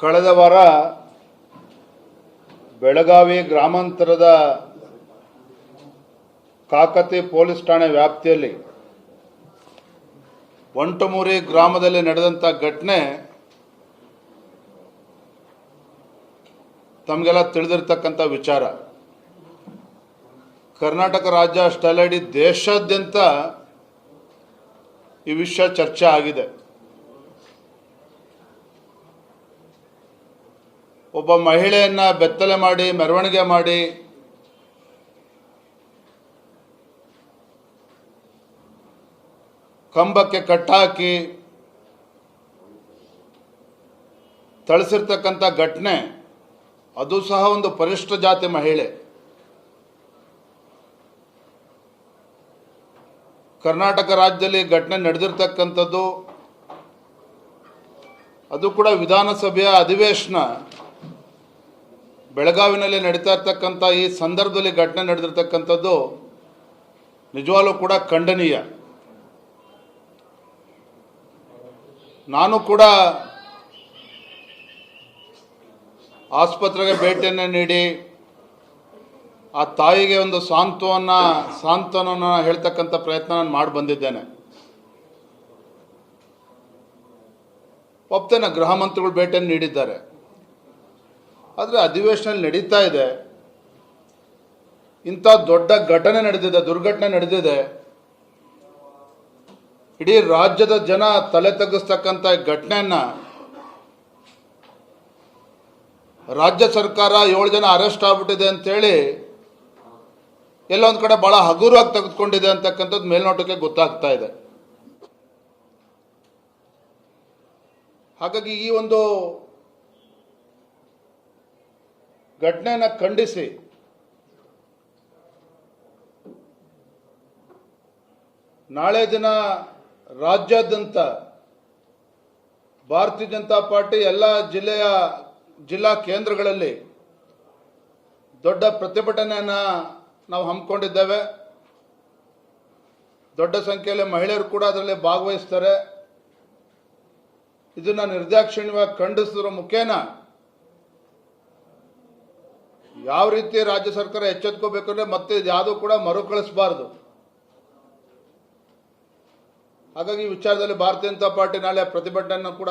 ಕಳೆದ ವಾರ ಬೆಳಗಾವಿ ಗ್ರಾಮಾಂತರದ ಕಾಕತಿ ಪೊಲೀಸ್ ಠಾಣೆ ವ್ಯಾಪ್ತಿಯಲ್ಲಿ ಒಂಟಮೂರಿ ಗ್ರಾಮದಲ್ಲಿ ನಡೆದಂಥ ಘಟನೆ ತಮಗೆಲ್ಲ ತಿಳಿದಿರ್ತಕ್ಕಂಥ ವಿಚಾರ. ಕರ್ನಾಟಕ ರಾಜ್ಯ ಅಷ್ಟೇ ದೇಶಾದ್ಯಂತ ಈ ವಿಷಯ ಚರ್ಚೆ ಆಗಿದೆ. ಒಬ್ಬ ಮಹಿಳೆಯನ್ನ ಬೆತ್ತಲೆ ಮಾಡಿ, ಮೆರವಣಿಗೆ ಮಾಡಿ, ಕಂಬಕ್ಕೆ ಕಟ್ಟಾಕಿ, ಥಳಿಸಿರ್ತಕ್ಕಂಥ ಘಟನೆ, ಅದು ಸಹ ಒಂದು ಪರಿಷ್ಠ ಜಾತಿ ಮಹಿಳೆ. ಕರ್ನಾಟಕ ರಾಜ್ಯದಲ್ಲಿ ಘಟನೆ ನಡೆದಿರ್ತಕ್ಕಂಥದ್ದು, ಅದು ಕೂಡ ವಿಧಾನಸಭೆಯ ಅಧಿವೇಶನ. ಬೆಳಗಾವಿನಲ್ಲಿ ನಡೀತಾ ಇರ್ತಕ್ಕಂಥ ಈ ಸಂದರ್ಭದಲ್ಲಿ ಘಟನೆ ನಡೆದಿರ್ತಕ್ಕಂಥದ್ದು ನಿಜವಾಗ್ಲೂ ಕೂಡ ಖಂಡನೀಯ. ನಾನು ಕೂಡ ಆಸ್ಪತ್ರೆಗೆ ಭೇಟಿಯನ್ನು ನೀಡಿ, ಆ ತಾಯಿಗೆ ಒಂದು ಸಾಂತ್ವನ ಸಾಂತ್ವನ ಹೇಳ್ತಕ್ಕಂಥ ಪ್ರಯತ್ನ ನಾನು ಮಾಡಿ ಬಂದಿದ್ದೇನೆ. ಒಪ್ತೇನೆ, ಗೃಹ ಮಂತ್ರಿಗಳು ಭೇಟಿಯನ್ನು ನೀಡಿದ್ದಾರೆ. ಆದರೆ ಅಧಿವೇಶನ ನಡೀತಾ ಇದೆ. ಇಂಥ ದೊಡ್ಡ ಘಟನೆ ನಡೆದಿದೆ, ದುರ್ಘಟನೆ ನಡೆದಿದೆ. ಇಡೀ ರಾಜ್ಯದ ಜನ ತಲೆ ತಗ್ಗಿಸ್ತಕ್ಕಂಥ ಘಟನೆಯನ್ನ ರಾಜ್ಯ ಸರ್ಕಾರ ಏಳು ಜನ ಅರೆಸ್ಟ್ ಆಗ್ಬಿಟ್ಟಿದೆ ಅಂತೇಳಿ ಎಲ್ಲೊಂದು ಕಡೆ ಬಹಳ ಹಗುರವಾಗಿ ತೆಗೆದುಕೊಂಡಿದೆ ಅಂತಕ್ಕಂಥದ್ದು ಮೇಲ್ನೋಟಕ್ಕೆ ಗೊತ್ತಾಗ್ತಾ ಇದೆ. ಹಾಗಾಗಿ ಈ ಒಂದು ಘಟನೆಯನ್ನು ಖಂಡಿಸಿ. ನಾಳೆ ದಿನ ರಾಜ್ಯಾದ್ಯಂತ ಭಾರತೀಯ ಜನತಾ ಪಾರ್ಟಿ ಎಲ್ಲ ಜಿಲ್ಲೆಯ ಜಿಲ್ಲಾ ಕೇಂದ್ರಗಳಲ್ಲಿ ದೊಡ್ಡ ಪ್ರತಿಭಟನೆಯನ್ನ ನಾವು ಹಮ್ಮಿಕೊಂಡಿದ್ದೇವೆ. ದೊಡ್ಡ ಸಂಖ್ಯೆಯಲ್ಲಿ ಮಹಿಳೆಯರು ಕೂಡ ಅದರಲ್ಲಿ ಭಾಗವಹಿಸ್ತಾರೆ. ಇದನ್ನು ನಿರ್ದಾಕ್ಷಿಣ್ಯವಾಗಿ ಖಂಡಿಸಿದ್ರ ಮುಖೇನ ಯಾವ ರೀತಿ ರಾಜ್ಯ ಸರ್ಕಾರ ಎಚ್ಚೆತ್ಕೋಬೇಕಂದ್ರೆ ಮತ್ತೆ ಯಾವುದು ಕೂಡ ಮರುಕಳಿಸಬಾರದು. ಹಾಗಾಗಿ ವಿಚಾರದಲ್ಲಿ ಭಾರತೀಯ ಜನತಾ ಪಾರ್ಟಿ ನಾಳೆ ಪ್ರತಿಭಟನೆಯನ್ನು ಕೂಡ